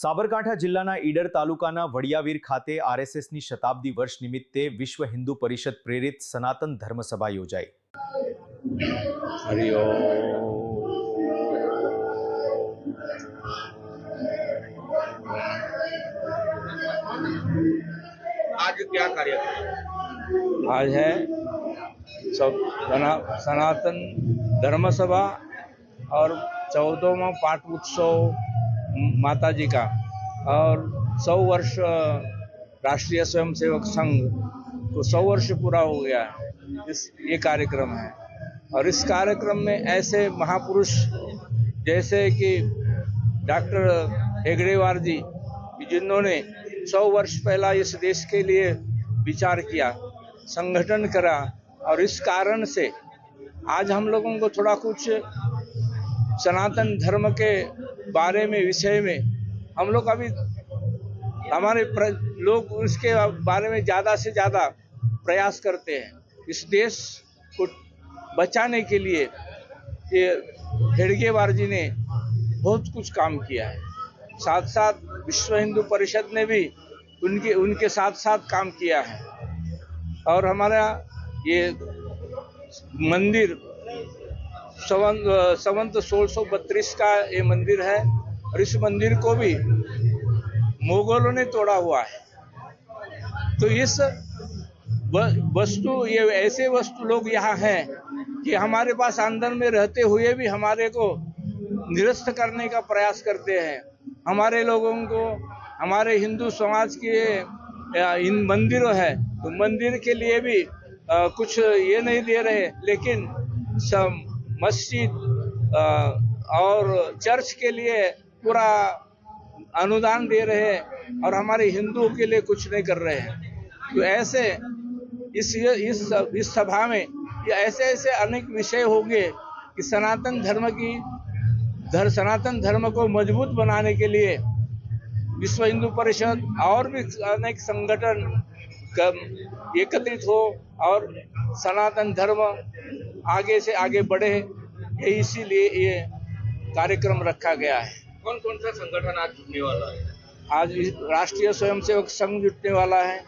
સાબરકાંઠા જિલ્લાના ઈડર તાલુકાના વડિયાવીર ખાતે આરએસએસની શતાબ્દી વર્ષ નિમિત્તે વિશ્વ હિન્દુ પરિષદ પ્રેરિત સનાતન ધર્મસભા યોજાઈ આજ હે સનાતન ધર્મસભા और चौदहवा પાઠ उत्सव माता जी का और सौ वर्ष राष्ट्रीय स्वयंसेवक संघ को तो सौ वर्ष पूरा हो गया है इस ये कार्यक्रम है और इस कार्यक्रम में ऐसे महापुरुष जैसे कि डॉक्टर हेगड़ेवार जी जिन्होंने सौ वर्ष पहला इस देश के लिए विचार किया संगठन करा और इस कारण से आज हम लोगों को थोड़ा कुछ सनातन धर्म के बारे में विषय में हम लोग अभी हमारे लोग उसके बारे में ज़्यादा से ज़्यादा प्रयास करते हैं इस देश को बचाने के लिए ये हेडगेवार जी ने बहुत कुछ काम किया है साथ साथ विश्व हिंदू परिषद ने भी उनके उनके साथ साथ काम किया है और हमारा ये मंदिर सवन संवंत सोलह का ये मंदिर है और इस मंदिर को भी मुगलों ने तोड़ा हुआ है तो इस वस्तु ये ऐसे वस्तु लोग यहाँ हैं कि हमारे पास आंदन में रहते हुए भी हमारे को निरस्त करने का प्रयास करते हैं हमारे लोगों को हमारे हिंदू समाज के इन मंदिरों है तो मंदिर के लिए भी आ, कुछ ये नहीं दे रहे लेकिन सब मस्जिद और चर्च के लिए पूरा अनुदान दे रहे हैं और हमारे हिंदुओं के लिए कुछ नहीं कर रहे हैं तो ऐसे इस इस इस सभा में ये ऐसे ऐसे अनेक विषय होंगे कि सनातन धर्म की धर सनातन धर्म को मजबूत बनाने के लिए विश्व हिंदू परिषद और भी अनेक संगठन एकत्रित हो और सनातन धर्म आगे से आगे बढ़े इसीलिए ये कार्यक्रम रखा गया है कौन कौन सा संगठन आज जुटने वाला है आज राष्ट्रीय स्वयंसेवक संघ जुटने वाला है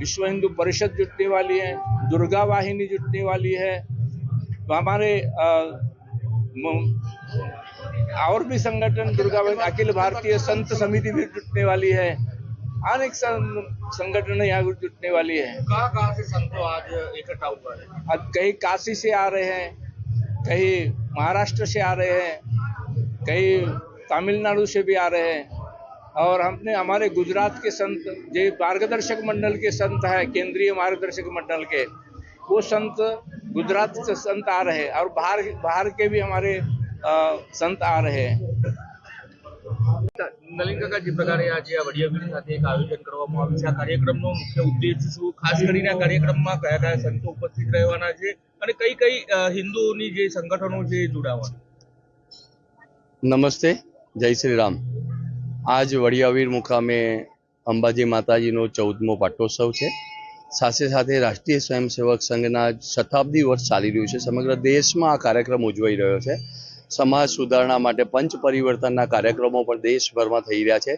विश्व हिंदू परिषद जुटने वाली है दुर्गा वाहिनी जुटने वाली है हमारे और भी संगठन दुर्गा अखिल भारतीय संत समिति भी जुटने वाली है अनेक संगठन यहाँ जुटने वाली है कहाँ कहाँ से संतों आज इकट्ठा हुआ है कहीं काशी से आ रहे हैं कहीं महाराष्ट्र से आ रहे हैं कहीं तमिलनाडु से भी आ रहे हैं और हमने हमारे गुजरात के संत जो मार्गदर्शक मंडल के संत है केंद्रीय मार्गदर्शक मंडल के वो संत गुजरात से संत आ रहे हैं और बाहर बाहर के भी हमारे आ, संत आ रहे हैं નમસ્તે જય શ્રી રામ આજ વડિયાવીર મુકામે અંબાજી માતાજી નો ચૌદમો પાટોત્સવ છે સાથે સાથે રાષ્ટ્રીય સ્વયંસેવક સંઘના શતાબ્દી વર્ષ ચાલી રહ્યું છે સમગ્ર દેશમાં આ કાર્યક્રમ ઉજવાઈ રહ્યો છે સમાજ સુધારણા માટે પંચ પરિવર્તનના કાર્યક્રમો પણ દેશભરમાં થઈ રહ્યા છે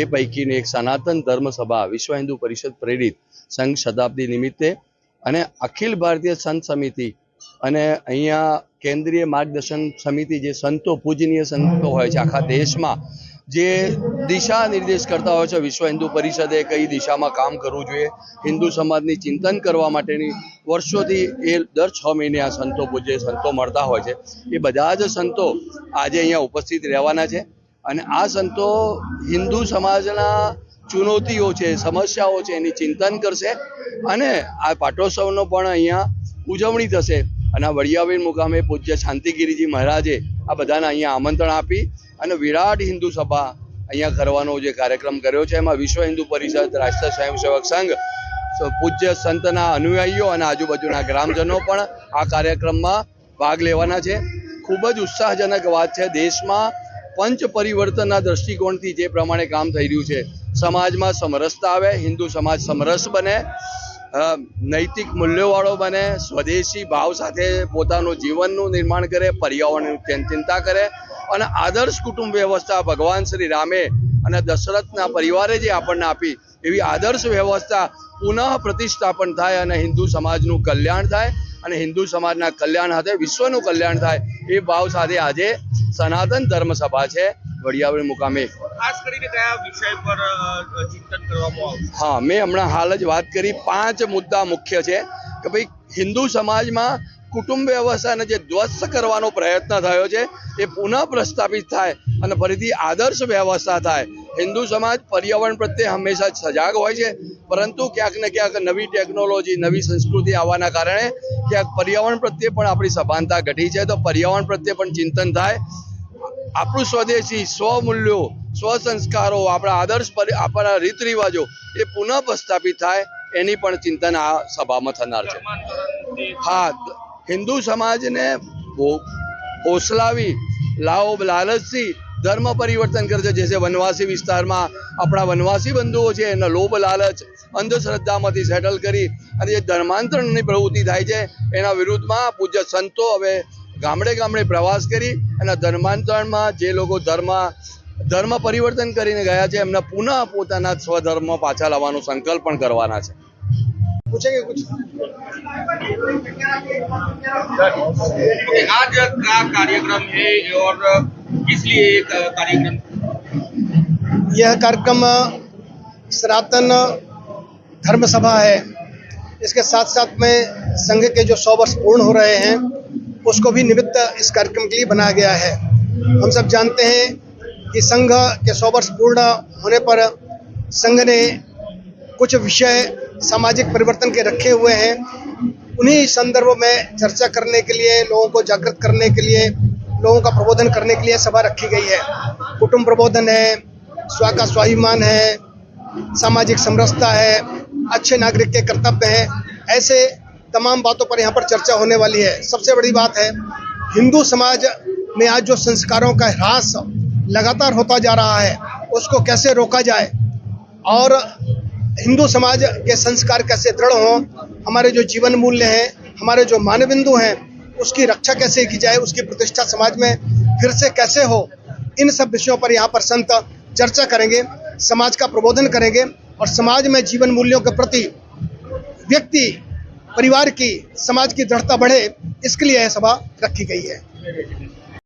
એ પૈકીની એક સનાતન ધર્મ સભા વિશ્વ હિન્દુ પરિષદ પ્રેરિત સંઘ શતાબ્દી નિમિત્તે અને અખિલ ભારતીય સંત સમિતિ અને અહીંયા કેન્દ્રીય માર્ગદર્શન સમિતિ જે સંતો પૂજનીય સંતો હોય છે આખા દેશમાં જે દિશા નિર્દેશ કરતા હોય છે વિશ્વ હિન્દુ પરિષદે કઈ દિશામાં કામ કરવું જોઈએ હિન્દુ સમાજની ચિંતન કરવા માટેની વર્ષોથી એ દર છ મહિને આ સંતો પૂજ્ય સંતો મળતા હોય છે એ બધા જ સંતો આજે અહીંયા ઉપસ્થિત રહેવાના છે અને આ સંતો હિન્દુ સમાજના ચુનૌતીઓ છે સમસ્યાઓ છે એની ચિંતન કરશે અને આ પાટોત્સવનો પણ અહીંયા ઉજવણી થશે અને આ વડિયાબેન મુકામે પૂજ્ય શાંતિગીરીજી મહારાજે આ બધાને અહીંયા આમંત્રણ આપી અને વિરાટ હિન્દુ સભા અહીંયા કરવાનો જે કાર્યક્રમ કર્યો છે એમાં વિશ્વ હિન્દુ પરિષદ રાષ્ટ્રીય સ્વયંસેવક સંઘ પૂજ્ય સંતના અનુયાયીઓ અને આજુબાજુના ગ્રામજનો પણ આ કાર્યક્રમમાં ભાગ લેવાના છે ખૂબ જ ઉત્સાહજનક વાત છે દેશમાં પંચ પરિવર્તનના દ્રષ્ટિકોણથી જે પ્રમાણે કામ થઈ રહ્યું છે સમાજમાં સમરસતા આવે હિન્દુ સમાજ સમરસ બને નૈતિક મૂલ્યોવાળો બને સ્વદેશી ભાવ સાથે પોતાનું જીવનનું નિર્માણ કરે પર્યાવરણની ચિંતા કરે અને આદર્શ કુટુંબ વ્યવસ્થા ભગવાન શ્રી રામે અને દશરથના પરિવારે જે આપણને આપી એવી આદર્શ વ્યવસ્થા પુનઃ પ્રતિષ્ઠાપન થાય અને હિન્દુ સમાજનું કલ્યાણ થાય અને હિન્દુ સમાજના કલ્યાણ સાથે વિશ્વનું કલ્યાણ થાય એ ભાવ સાથે આજે સનાતન ધર્મ સભા છે વડિયાવળ મુકામે હા મેં હમણાં હાલ જ વાત કરી પાંચ મુદ્દા મુખ્ય છે કે ભાઈ હિન્દુ સમાજમાં કુટુંબ વ્યવસ્થાને જે ધ્વસ્ત કરવાનો પ્રયત્ન થયો છે એ પુનઃ પ્રસ્થાપિત થાય અને ફરીથી આદર્શ વ્યવસ્થા થાય હિન્દુ સમાજ પર્યાવરણ પ્રત્યે હંમેશા સજાગ હોય છે પરંતુ ક્યાંક ને ક્યાંક નવી ટેકનોલોજી નવી સંસ્કૃતિ આવવાના કારણે ક્યાંક પર્યાવરણ પ્રત્યે પણ આપણી સભાનતા ઘટી છે તો પર્યાવરણ પ્રત્યે પણ ચિંતન થાય આપણું સ્વદેશી સ્વમૂલ્યો સ્વસંસ્કારો આપણા આદર્શ આપણા રીત રિવાજો એ પુનઃ થાય એની પણ ચિંતન આ સભામાં થનાર છે હા હિન્દુ સમાજને ઓસલાવી લાઓ લાલચથી ધર્મ પરિવર્તન કરે છે વનવાસી વિસ્તારમાં આપણા વનવાસી બંધુઓ છે એના લોભ લાલચ અંધશ્રદ્ધામાંથી સેટલ કરી અને જે ધર્માંતરણની પ્રવૃત્તિ થાય છે એના વિરુદ્ધમાં પૂજ્ય સંતો હવે गामड़े-गामड़े प्रवास करी और धर्मान्तरण में जे लोगो धर्मा धर्म परिवर्तन કરીને ગયા છે એમને પુનઃ પોતાના સ્વધર્મ પાછા લાવવાનું સંકલ્પન કરવાના છે પૂછે કે કુછ આજે આ કાર્યક્રમ હે ઓર ઇસલીએ એક તારીખન યહ કાર્યક્રમ સરાતન ધર્મસભા હે ઇસકે સાથ સાથ મેં સંગે કે જો 100 વર્ષ પૂર્ણ હો રહે હે उसको भी निमित्त इस कार्यक्रम के लिए बनाया गया है हम सब जानते हैं कि संघ के सौ वर्ष पूर्ण होने पर संघ ने कुछ विषय सामाजिक परिवर्तन के रखे हुए हैं उन्हीं संदर्भ में चर्चा करने के लिए लोगों को जागृत करने के लिए लोगों का प्रबोधन करने के लिए सभा रखी गई है कुटुंब प्रबोधन है स्व का स्वाभिमान है सामाजिक समरसता है अच्छे नागरिक के कर्तव्य हैं ऐसे तमाम बातों पर यहाँ पर चर्चा होने वाली है सबसे बड़ी बात है हिंदू समाज में आज जो संस्कारों का ह्रास लगातार होता जा रहा है उसको कैसे रोका जाए और हिंदू समाज के संस्कार कैसे दृढ़ हों हमारे जो जीवन मूल्य हैं हमारे जो मानविंदु हैं उसकी रक्षा कैसे की जाए उसकी प्रतिष्ठा समाज में फिर से कैसे हो इन सब विषयों पर यहाँ पर संत चर्चा करेंगे समाज का प्रबोधन करेंगे और समाज में जीवन मूल्यों के प्रति व्यक्ति परिवार की समाज की दृढ़ता बढ़े इसके लिए यह सभा रखी गई है